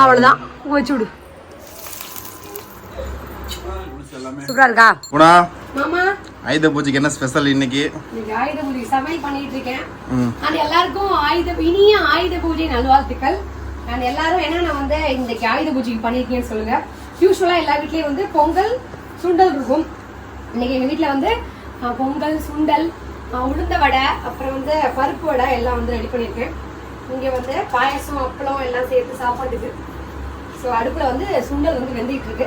அவ்வளவுதான். வச்சு விடு சூப்பரா இருக்கா? குணா மாமா. ஆயுத பூஜைக்கு என்ன ஸ்பெஷல் இன்னைக்கு? இன்னைக்கு ஆயுத பூஜை சமையல் பண்ணிட்டு இருக்கேன். நான் எல்லாருக்கும் ஆயுத இனிய ஆயுத பூஜை நல்வாழ்த்துக்கள். நான் எல்லாரும் என்னென்ன வந்து இன்னைக்கு ஆயுத பூஜைக்கு பண்ணிருக்கீங்கன்னு சொல்லுங்க யூஸ்வலா எல்லா வீட்லயும் வந்து பொங்கல் சுண்டல் இருக்கும். இன்னைக்கு எங்க வீட்ல வந்து பொங்கல் சுண்டல் உளுந்த வடை அப்புறம் வந்து பருப்பு வடை எல்லாம் வந்து ரெடி பண்ணியிருக்கேன். இங்க வந்து பாயசம் அப்பளம் எல்லாம் சேர்த்து சாப்பாட்டுக்கு. ஸோ அடுப்புல வந்து சுண்டல் வந்து வெந்துகிட்டு இருக்கு.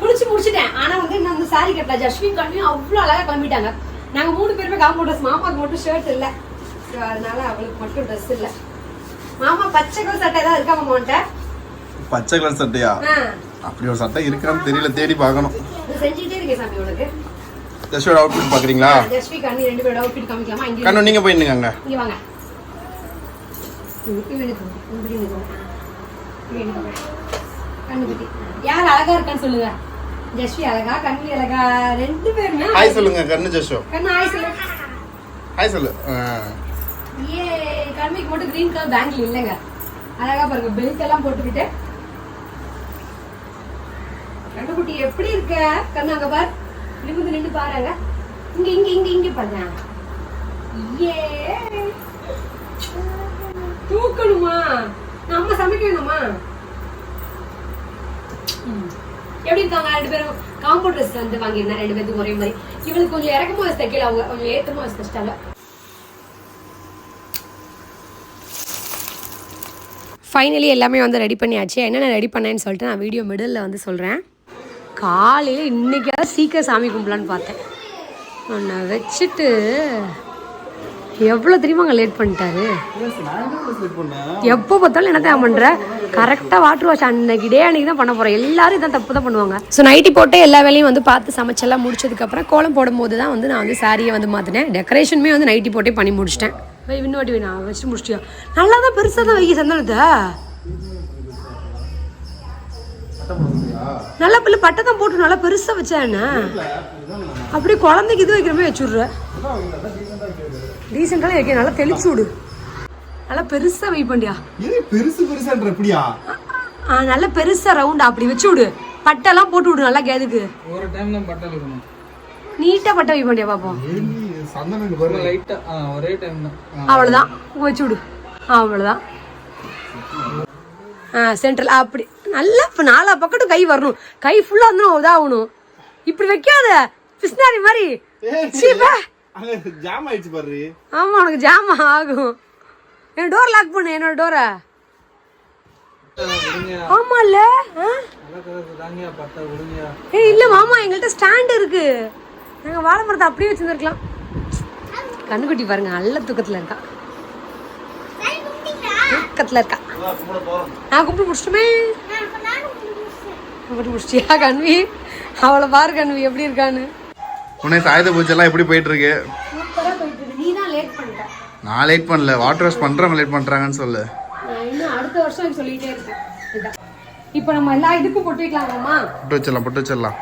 குளிச்சு முடிச்சிட்டேன். ஆனா வந்து நான் வந்து சாரி கட்டல. ஜஸ்வின் கல்வியும் அவ்வளவு அழகா கிளம்பிட்டாங்க. நாங்க மூணு பேருமே காம்பவுண்ட் ட்ரெஸ் மாமாக்கு மட்டும் ஷர்ட் இல்ல. So, அதனால அவளுக்கு மட்டும் ட்ரெஸ் இல்ல. மாமா பச்சை கலர் சட்டை ஏதாவது இருக்கா மாமான்ட்ட பச்சை கலர் சட்டையா? அப்படி ஒரு சட்டை இருக்கான்னு தெரியல. தேடி பார்க்கணும். செஞ்சுட்டே இருக்கேன் சாமி உனக்கு. ஜஸ்டோட அவுட்ஃபிட் பாக்குறீங்களா ஜஸ்வி கண்ணி ரெண்டு பேரோட அவுட்ஃபிட் காமிக்கலாமா? இங்க கண்ணு நீங்க போய் நின்னுங்க இங்க வாங்க யார் அழகா இருக்கான்னு சொல்லுங்க. ஜஸ்வி அழகா கண்ணி அழகா ரெண்டு பேருமே ஹாய் சொல்லுங்க கண்ணு ஜஸ்டோ கண்ணு ஆய் சொல்லு. ஹாய் சொல்லு. ஏ கண்மைக்கு மட்டும் கிரீன் கலர் பேங்கிள் இல்லைங்க. அழகா பாருங்க பெல்ட் எல்லாம் போட்டுக்கிட்டு. கண்டுக்குட்டி எப்படி இருக்க? கண்ணு அங்க பார். நிமிந்து நின்று பாருங்க. இங்க இங்க இங்க இங்க பாருங்க. ஏ தூக்கணுமா? நம்ம சமைக்கணுமா? ம். எப்படி இருக்காங்க? ரெண்டு பேரும் காம்பவுண்ட் ட்ரெஸ் வந்து வாங்கியிருந்தேன் ரெண்டு பேத்துக்கும் ஒரே மாதிரி. இவளுக்கு கொஞ்சம் இறக்கமா வச்சு தைக்கல அவங்க கொஞ்சம் ஏத்தமா வச்சு தைச்சிட்டாங்க ஃபைனலி எல்லாமே வந்து ரெடி பண்ணியாச்சு. என்னென்ன ரெடி பண்ணேன்னு சொல்லிட்டு நான் வீடியோ மிடில் வந்து சொல்கிறேன் காலையில் இன்னைக்காவது சீக்கிரம் சாமி கும்பலான்னு பார்த்தேன். உன்னை வச்சுட்டு எவ்வளோ தெரியுமாங்க லேட் பண்ணிட்டாரு? எப்போ பார்த்தாலும் என்ன தான் பண்ணுற கரெக்டாக வாட்டர் வாஷ் அன்னைக்கு டே அன்னைக்கு தான் பண்ண போகிறேன் எல்லாரும் இதான் தப்பு தான் பண்ணுவாங்க. ஸோ நைட்டி போட்டு எல்லா வேலையும் வந்து பார்த்து சமைச்செல்லாம் முடிச்சதுக்கப்புறம் கோலம் போடும்போது தான் வந்து நான் வந்து சாரியை வந்து மாற்றினேன் டெக்கரேஷனுமே வந்து நைட்டி போட்டே பண்ணி முடிச்சிட்டேன். இன்னொரு வேணா வச்சு முடிச்சிட்டியா? நல்லா தான் பெருசாக தான் வைக்க சந்தனத்தை நல்லா பிள்ளை பட்டை தான் போட்டு நல்லா பெருசாக வச்சேன் என்ன? அப்படியே குழந்தைக்கு இது வைக்கிற மாதிரி வச்சுடுற. டீசெண்டாக வைக்க நல்லா தெளிச்சு விடு. நல்லா பெருசாக வை பண்ணியா இது பெருசு பெருசான்ற எப்படியா ஆ நல்லா பெருசா ரவுண்டா அப்படி வச்சு விடு. பட்டெல்லாம் போட்டு விடு நல்லா கேதுக்கு. ஒரு டைம் தான் பட்டல் இருக்கணும் நீட்டா பட்டை வை பண்ணியா பாப்போம். சந்தனம் ஒரு லைட்டா ஒரே டைம் தான். அவ்வளவுதான். வச்சு விடு. அவ்வளவுதான். ஆ சென்ட்ரல் அப்படி. நல்லா இப்போ நாலா பக்கட்டும் கை வரணும். கை ஃபுல்லா இருந்தாலும் இதாகணும். இப்படி வைக்காத பிஸ்னாரி மாதிரி. ஜாம் ஆயிடுச்சு பாரு. ஆமா உனக்கு ஜாமா ஆகும். என் டோர் லாக் பண்ணு என்னோட டோரை விடுங்கயா ஆமால்ல? ஆ? கலக்கிறது தாங்கயா பட்டா விடுங்கயா ஏய் இல்ல மாமா எங்கள்கிட்ட ஸ்டாண்ட் இருக்கு. நாங்க வாழைப்பழத்தை அப்படியே வச்சிருந்துருக்கலாம். கண்ணுக்குட்டி பாருங்க நல்ல தூக்கத்துல இருக்கா. தூக்கத்துல இருக்கா. நான் கும்பிட்டு முடிச்சிட்டுமே. கும்பிட்டு முடிச்சிட்டியா கண்வி? அவளை பாரு கண்வி எப்படி இருக்கான்னு. உனக்கு ஆயுத பூஜை எல்லாம் எப்படி போயிட்டு இருக்கு சூப்பரா போயிட்டு இருக்கு நீ தான் லேட் பண்ணிட்ட. நான் லேட் பண்ணல. வாட்டர் வாஷ் பண்றவங்க லேட் பண்றாங்கன்னு சொல்லு. நான் இன்னும் அடுத்த வருஷம் சொல்லிட்டே இருக்கேன். இப்போ நம்ம எல்லா இதுக்கும் போட்டு வைக்கலாமாம்மா? புட்டு வச்சிடலாம் புட்டு வச்சிடலாம்.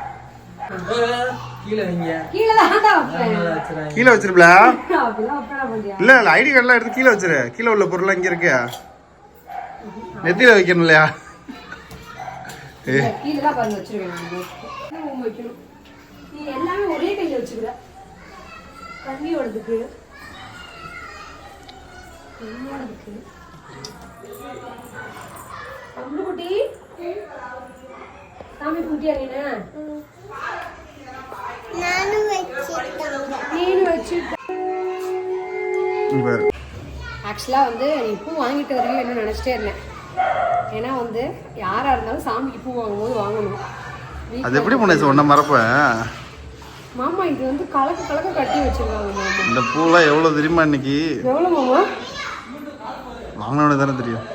கீழே வைங்க கீழே தான் வைப்பேன் மேல வச்சிடாதீங்க. கீழே வச்சிருப்பல இல்ல இல்ல ஐடி கார்டுலாம் எடுத்து கீழே வச்சிரு. கீழே உள்ள பொருள் இங்க இருக்கு. நெத்தியில வைக்கணும். இல்லையா சாமி குட்டியா நீனு? நானும். ஆக்சுவலாக வந்து நீ பூ வாங்கிட்டு வருவீங்க என்ன நினச்சிட்டே இருந்தேன். ஏன்னா வந்து யாராக இருந்தாலும் சாமிக்கு பூ வாங்கும்போது வாங்கணும். அது எப்படி பண்ண ஒன்ன மறப்பேன்? மாமா இது வந்து கலக்க கலக்க கட்டி வச்சிருக்காங்க இந்த பூலாம் எவ்வளவு தெரியுமா இன்னைக்கு? எவ்வளோ மாமா? வாங்கினவனே தானே தெரியும்.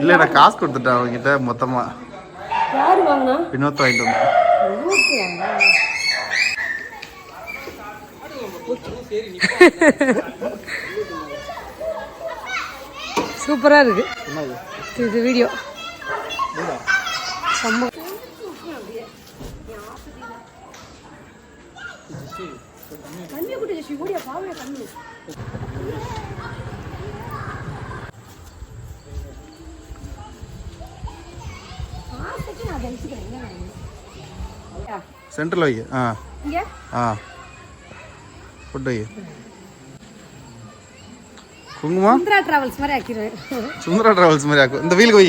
இல்ல நான் காசு கொடுத்துட்டேன் அவன்கிட்ட மொத்தமா. யாரு வாங்கினா? வினோத் வாங்கிட்டு வந்தேன். நான் தெரிஞ்சுக்கிறேன் எங்க நான் யா, சென்டரில் வை ஆ. ஆ. ஃபுட் வை குங்குமம்? சுந்தரா டிராவல்ஸ் மாதிரி ஆக்கிடுவேன். சுந்தரா டிராவல்ஸ் மாதிரி ஆக்கும் இந்த வீலுக்கு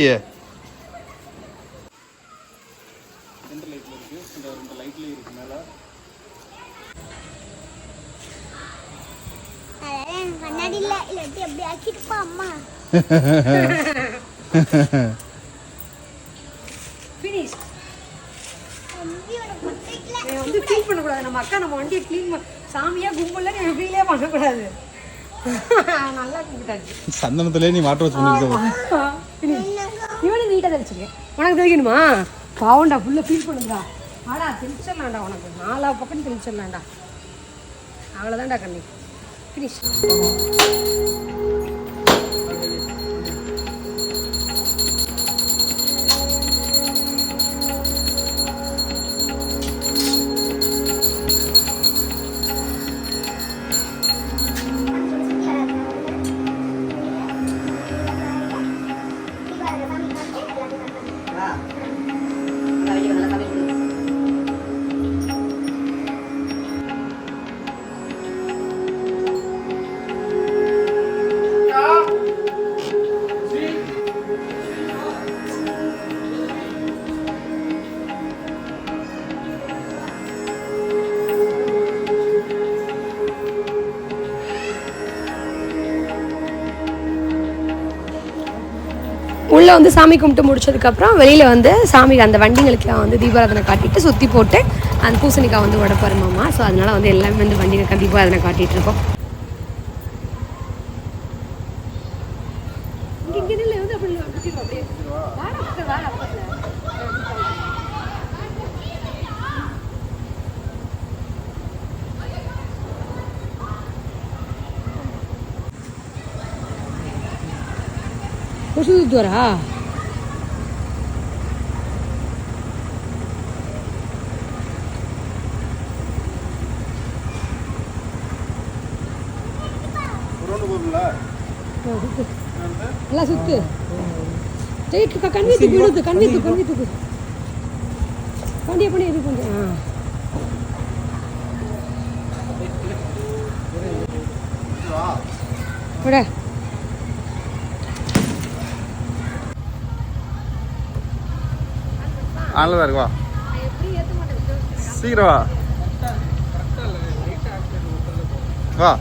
நீ வந்து ஃபீல் பண்ணக்கூடாது. நம்ம அக்கா நம்ம வண்டியை க்ளீன் பண்ண சாமியா கும்பல்ல நீ ஃபீலே பண்ணக்கூடாது. சந்தனத்திலே நீ வாட்டர் வாஷ் பண்ணிருக்க இவனு நீட்டாக தெளிச்சிருக்கேன் உனக்கு தெளிக்கணுமா? பாவண்டா ஃபுல்லாக ஃபீல் பண்ணுதுடா. ஆடா தெளிச்சிடலாம்டா உனக்கு. நாலா பக்கம் தெளிச்சிடலாம்டா. அவ்வளோதான்டா கண்ணி. ஃபினிஷ் ば、食べる、話食べる。உள்ளே வந்து சாமி கும்பிட்டு முடிச்சதுக்கப்புறம் வெளியில் வந்து சாமிக்கு அந்த வண்டிங்களுக்குலாம் வந்து தீபாராதனை காட்டிட்டு சுற்றி போட்டு அந்த பூசணிக்காய் வந்து உடப்பாரு மாமா. ஸோ அதனால வந்து எல்லாமே வந்து வண்டிகளுக்கு தீபாராதனை காட்டிட்டு இருக்கோம். இங்கே வந்து அப்படி அப்படியே. கொசு தூரா நல்லா சுத்து ஜெயிக்கு கண்ணி தூக்கு விழுது கண்ணி தூக்கு கண்ணி தூக்கு பாண்டிய பண்ணி இது பண்ணி ஆ விட ஆனில் தான் இருக்கு வா. சீக்கிரம் வா. வா.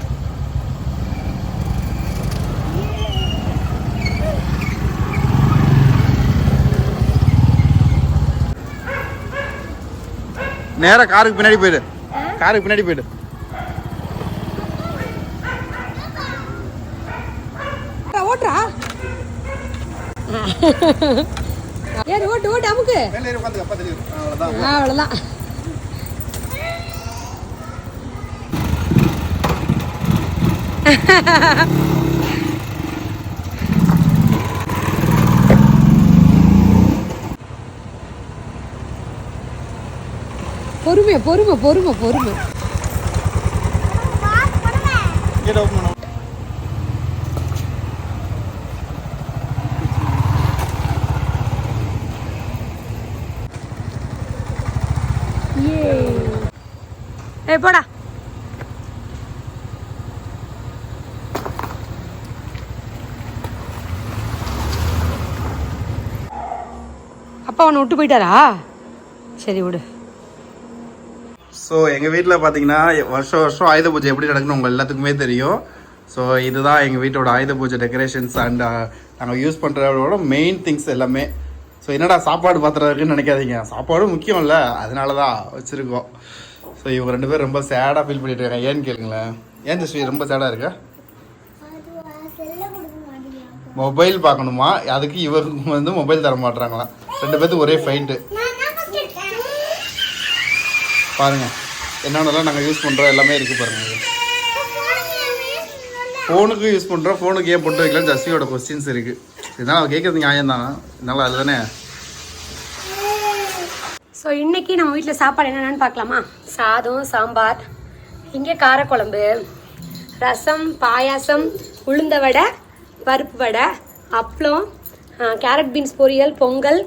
நேரா காருக்கு பின்னாடி போயிடு. காருக்கு பின்னாடி போயிடு. ஓட்டுறா. ஏறு ஓட்டு ஓட்டு அமுக்கு. அவ்வளோதான் பொறுமை பொறுமை பொறுமை பொறுமை. கேட் போடா. அப்பா உன்னை விட்டு போயிட்டாரா? சரி விடு. ஸோ எங்கள் வீட்டில் பார்த்தீங்கன்னா வருஷம் வருஷம் ஆயுத பூஜை எப்படி நடக்குன்னு உங்கள் எல்லாத்துக்குமே தெரியும். ஸோ இதுதான் எங்கள் வீட்டோட ஆயுத பூஜை டெக்கரேஷன்ஸ் அண்ட் நாங்கள் யூஸ் பண்ணுறதோட மெயின் திங்ஸ் எல்லாமே. ஸோ என்னடா சாப்பாடு பாத்திரம் இருக்குன்னு நினைக்காதீங்க. சாப்பாடும் முக்கியம் இல்லை அதனால தான் வச்சுருக்கோம். ஸோ இவங்க ரெண்டு பேரும் ரொம்ப சேடாக ஃபீல் பண்ணிட்டு இருக்காங்க. ஏன்னு கேளுங்களேன். ஏன் ஜஸ்வி ரொம்ப சேடாக இருக்கா? மொபைல் பார்க்கணுமா? அதுக்கு இவங்க வந்து மொபைல் தர மாட்டுறாங்களாம் ரெண்டு பேர்த்து ஒரே ஃபைட்டு பாருங்கள் என்னென்னலாம் நாங்கள் யூஸ் பண்ணுறோம் எல்லாமே இருக்குது பாருங்கள் ஃபோனுக்கும் ஃபோனுக்கு யூஸ் பண்ணுறோம் ஃபோனுக்கு ஏன் போட்டு வைக்கலாம் ஜஸ்வியோட கொஸ்டின்ஸ் இருக்குது இதனால் அவள் கேட்குறது நியாயம் தான் இதனால் அதுதானே? ஸோ இன்னைக்கு நம்ம வீட்டில் சாப்பாடு என்னென்னு பார்க்கலாமா? சாதம் சாம்பார். இங்கே காரக்குழம்பு. ரசம் பாயாசம் உளுந்த வடை பருப்பு வடை அப்பளம் கேரட் பீன்ஸ் பொரியல் பொங்கல்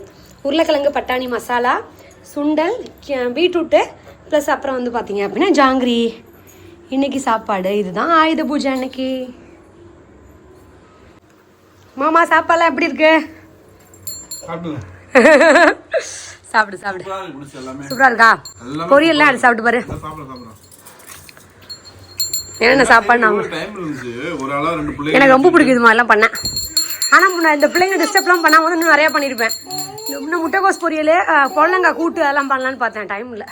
உருளைக்கிழங்கு பட்டாணி மசாலா சுண்டல் பீட்ரூட்டு ப்ளஸ் அப்புறம் வந்து பார்த்தீங்க அப்படின்னா ஜாங்கிரி. இன்னைக்கு சாப்பாடு இதுதான். ஆயுத பூஜை அன்னைக்கு. மாமா சாப்பாடுலாம் எப்படி இருக்கு? சாப்பிடு சாப்பிடு. சூப்பரா இருக்கு பொரியல்லாம் எடுத்து சாப்பிட்டு பாரு. என்னென்ன சாப்பாடு நான் எனக்கு ரொம்ப பிடிக்கும் இது மாதிரிலாம் பண்ணேன் ஆனால் முன்ன இந்த பிள்ளைங்க டிஸ்டர்ப்லாம் பண்ணாமல் இன்னும் நிறையா பண்ணியிருப்பேன் இன்னும் முட்டைக்கோஸ் பொரியல் புடலங்காய் கூட்டு அதெல்லாம் பண்ணலான்னு பார்த்தேன் டைம் இல்லை.